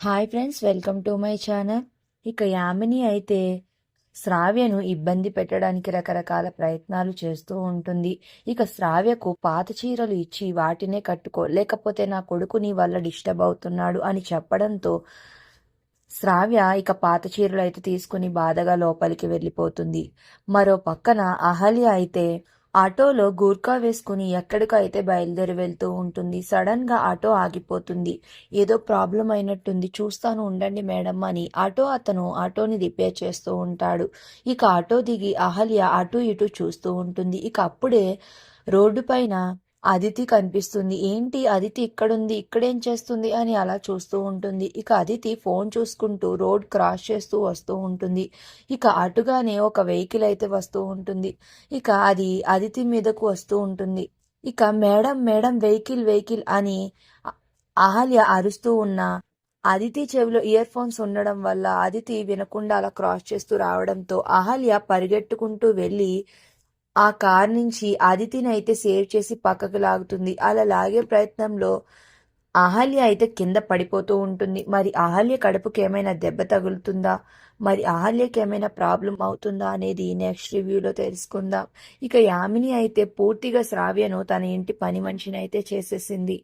Hi friends welcome to my channel ఇక యామిని అయితే శ్రావ్యను ఇబ్బంది పెట్టడానికి రకరకాల ప్రయత్నాలు చేస్తూ ఉంటుంది. ఇక శ్రావ్యకు పాత చీరలు ఇచ్చి వాటినే కట్టుకో లేకపోతే నా కొడుకు నీ వల్ల డిస్టర్బ్ అవుతున్నాడు అని చెప్పడంతో శ్రావ్య ఇక పాత చీరలు అయితే తీసుకుని బాధగా లోపలికి వెళ్ళిపోతుంది. మరో పక్కన అహల్య అయితే ఆటోలో గూర్ఖా వేసుకుని ఎక్కడికో అయితే బయలుదేరి వెళ్తూ ఉంటుంది సడన్గా ఆటో ఆగిపోతుంది. ఏదో ప్రాబ్లం అయినట్టుంది. చూస్తాను ఉండండి మేడం అని ఆటో అతను ఆటోని రిపేర్ చేస్తూ ఉంటాడు. ఇక ఆటో దిగి అహల్య అటు ఇటు చూస్తూ ఉంటుంది. ఇక అప్పుడే రోడ్డు పైన అదితి కనిపిస్తుంది. ఏంటి అదితి ఇక్కడుంది? ఇక్కడేం చేస్తుంది? అని అలా చూస్తూ ఉంటుంది. ఇక అదితి ఫోన్ చూసుకుంటూ రోడ్ క్రాస్ చేస్తూ వస్తూ ఉంటుంది. ఇక అటుగానే ఒక వెహికల్ అయితే వస్తూ ఉంటుంది. ఇక అది అదితి మీదకు వస్తూ ఉంటుంది. ఇక మేడం మేడం వెహికల్ వెహికల్ అని అహల్య అరుస్తూ ఉన్న అదితి చెవిలో ఇయర్ ఫోన్స్ ఉండడం వల్ల అదితి వినకుండా అలా క్రాస్ చేస్తూ రావడంతో అహల్య పరిగెట్టుకుంటూ వెళ్ళి ఆ కార్ నుంచి అదితిని అయితే సేవ్ చేసి పక్కకు లాగుతుంది. అలా లాగే ప్రయత్నంలో అహల్య అయితే కింద పడిపోతూ ఉంటుంది. మరి అహల్య కడుపుకి ఏమైనా దెబ్బ తగులుతుందా? మరి అహల్యకి ఏమైనా ప్రాబ్లం అవుతుందా అనేది నెక్స్ట్ రివ్యూలో తెలుసుకుందాం. ఇక యామిని అయితే పూర్తిగా శ్రావ్యను తన ఇంటి పని మనిషిని అయితే చేసేసింది.